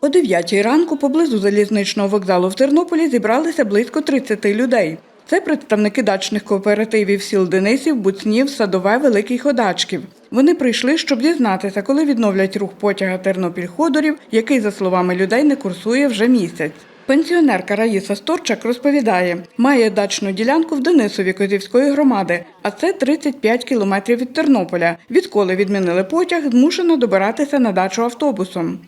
О 9 ранку поблизу залізничного вокзалу в Тернополі зібралися близько 30 людей. Це представники дачних кооперативів сіл Денисів, Буцнів, Садове, Великий Ходачків. Вони прийшли, щоб дізнатися, коли відновлять рух потяга Тернопіль-Ходорів, який, за словами людей, не курсує вже місяць. Пенсіонерка Раїса Сторчак розповідає, має дачну ділянку в Денисові Козівської громади, а це 35 кілометрів від Тернополя. Відколи відмінили потяг, змушена добиратися на дачу автобусом.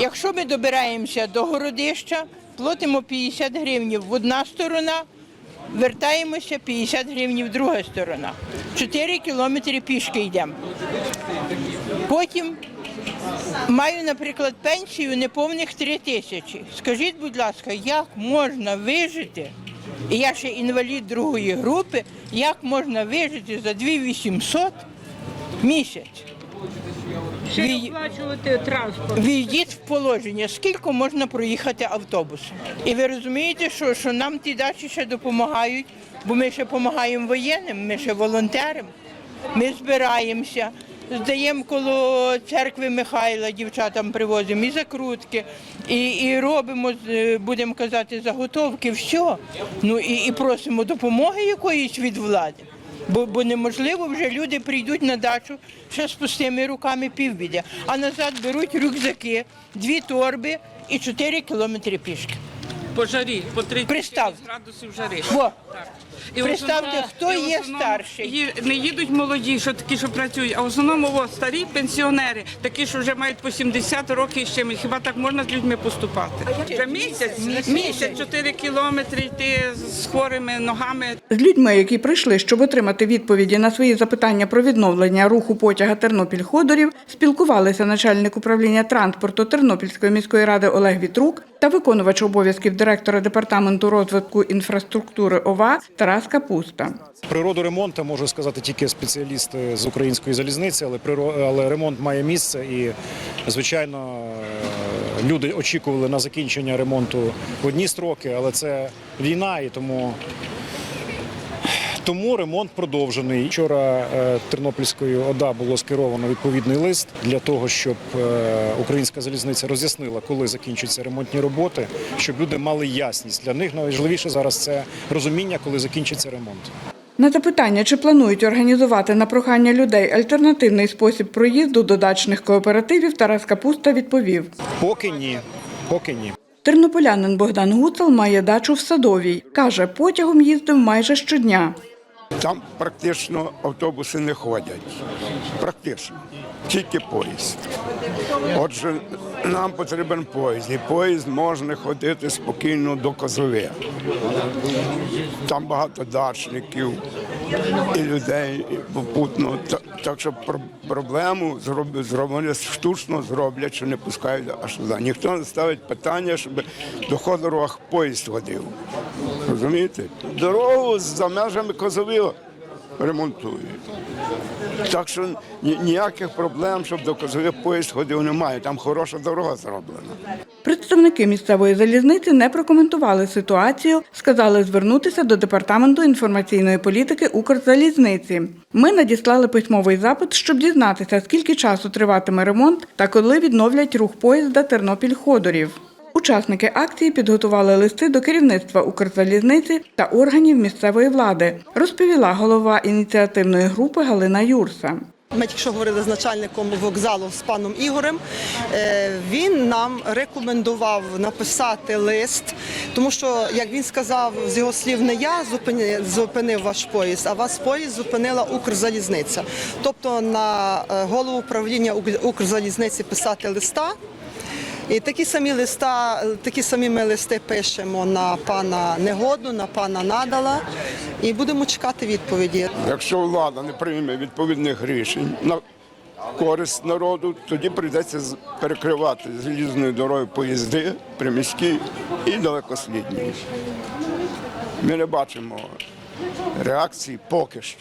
Якщо ми добираємося до городища, платимо 50 гривень в одна сторона, вертаємося 50 гривень в друга сторона. 4 кілометри пішки йдемо. Потім маю, наприклад, пенсію неповних 3 тисячі. Скажіть, будь ласка, як можна вижити? Я ще інвалід другої групи, як можна вижити за 2800 місяць? Ще й оплачувати транспорт. Війдіть в положення, скільки можна проїхати автобусом. І ви розумієте, що, що нам ті дачі ще допомагають, бо ми ще допомагаємо воєнним, ми ще волонтерам. Ми збираємося, здаємо коло церкви Михайла, дівчатам привозимо і закрутки, і, і робимо, е, будемо казати, заготовки, все. Ну і, і просимо допомоги якоїсь від влади. Бо, бо неможливо вже люди прийдуть на дачу ще з пустими руками півбіди, а назад беруть рюкзаки, дві торби і 4 кілометри пішки. По жарі, по 30 Пристав. градусів жари. Во. І Представте, основному- хто і в є основному старший? ї- Не їдуть молоді, що такі, що працюють, а в основному о, старі пенсіонери, такі, що вже мають по 70 років і з чимось. Хіба так можна з людьми поступати? Вже місяць, місяць, 4 кілометри йти з хворими ногами. З людьми, які прийшли, щоб отримати відповіді на свої запитання про відновлення руху потяга Тернопіль-Ходорів, спілкувалися начальник управління транспорту Тернопільської міської ради Олег Вітрук та виконувач обов'язків директора департаменту розвитку інфраструктури ОВА Тарас Капуста. Природу ремонту можу сказати тільки спеціалісти з української залізниці, але але ремонт має місце і звичайно е, люди очікували на закінчення ремонту в одні строки, але це війна і тому. Тому ремонт продовжений. Вчора е, Тернопільською ОДА було скеровано відповідний лист для того, щоб е, українська залізниця роз'яснила, коли закінчаться ремонтні роботи, щоб люди мали ясність. Для них найважливіше зараз це розуміння, коли закінчиться ремонт. На запитання, чи планують організувати на прохання людей альтернативний спосіб проїзду до дачних кооперативів, Тарас Капуста відповів. Поки ні, поки ні. Тернополянин Богдан Гуцел має дачу в Садовій. Каже, потягом їздив майже щодня. Там практично автобуси не ходять. Практично. Тільки поїзд. Отже, нам потрібен поїзд. І поїзд можна ходити спокійно до Козове. Там багато дачників і людей і попутно. Та- Так що про- проблему зроб- зроблять штучно зроблять, що не пускають аж туди. Ніхто не ставить питання, щоб до Ходорова поїзд ходив. Розумієте? Дорогу за межами Козовила ремонтують. Так що ніяких проблем, щоб до Козових поїзд ходив, немає. Там хороша дорога зроблена. Представники місцевої залізниці не прокоментували ситуацію, сказали звернутися до департаменту інформаційної політики Укрзалізниці. Ми надіслали письмовий запит, щоб дізнатися, скільки часу триватиме ремонт та коли відновлять рух поїзда Тернопіль-Ходорів. Учасники акції підготували листи до керівництва Укрзалізниці та органів місцевої влади, розповіла голова ініціативної групи Галина Юрса. Ми тільки що говорили з начальником вокзалу з паном Ігорем. Е, Він нам рекомендував написати лист, тому що, як він сказав, з його слів, не я зупинив ваш поїзд, а вас поїзд зупинила Укрзалізниця. Тобто на е, голову управління Укрзалізниці писати листа. І такі самі листа, такі самі ми листи пишемо на пана Негоду, на пана Надала, і будемо чекати відповіді. Якщо влада не прийме відповідних рішень на користь народу, тоді прийдеться перекривати залізною дорогою поїзди, приміські і далекослідні. Ми не бачимо реакції поки що.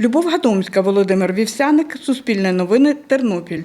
Любов Гадомська, Володимир Вівсяник, Суспільне новини, Тернопіль.